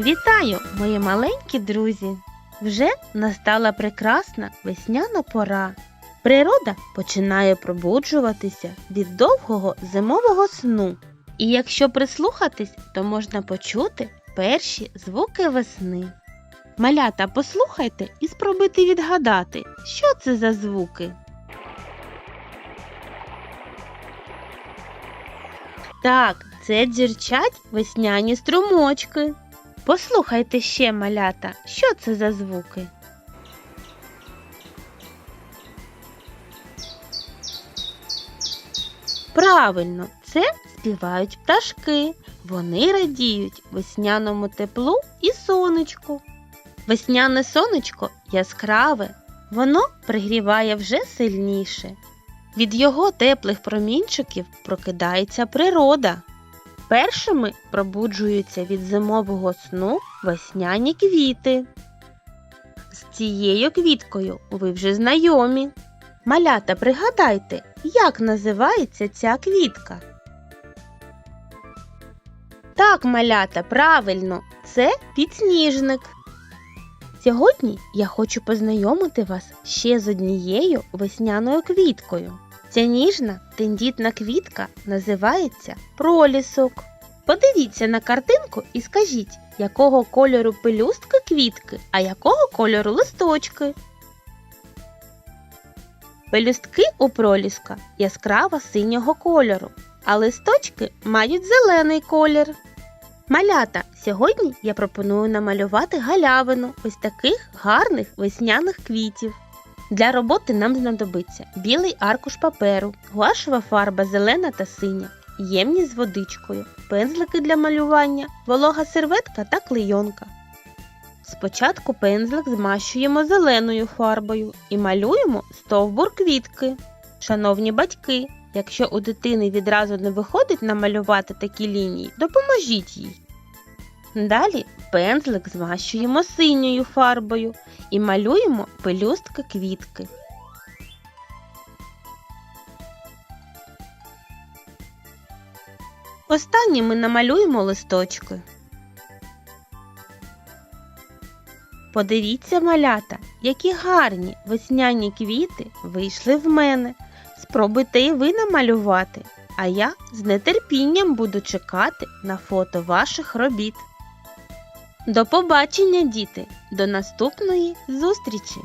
Вітаю, мої маленькі друзі! Вже настала прекрасна весняна пора. Природа починає пробуджуватися від довгого зимового сну. І якщо прислухатись, то можна почути перші звуки весни. Малята, послухайте і спробуйте відгадати, що це за звуки. Так, це дзюрчать весняні струмочки. Послухайте ще, малята, що це за звуки? Правильно, це співають пташки. Вони радіють весняному теплу і сонечку. Весняне сонечко яскраве, воно пригріває вже сильніше. Від його теплих промінчиків прокидається природа. Першими пробуджуються від зимового сну весняні квіти. З цією квіткою ви вже знайомі. Малята, пригадайте, як називається ця квітка? Так, малята, правильно, це підсніжник. Сьогодні я хочу познайомити вас ще з однією весняною квіткою. Ця ніжна тендітна квітка називається пролісок. Подивіться на картинку і скажіть, якого кольору пелюстки квітки, а якого кольору листочки. Пелюстки у проліска яскраво синього кольору, а листочки мають зелений колір. Малята, сьогодні я пропоную намалювати галявину ось таких гарних весняних квітів. Для роботи нам знадобиться білий аркуш паперу, гуашева фарба зелена та синя, ємність з водичкою, пензлики для малювання, волога серветка та клейонка. Спочатку пензлик змащуємо зеленою фарбою і малюємо стовбур квітки. Шановні батьки, якщо у дитини відразу не виходить намалювати такі лінії, допоможіть їй. Далі пензлик змащуємо синьою фарбою і малюємо пелюстки квітки. Останніми намалюємо листочки. Подивіться, малята, які гарні весняні квіти вийшли в мене. Спробуйте і ви намалювати, а я з нетерпінням буду чекати на фото ваших робіт. До побачення, діти! До наступної зустрічі!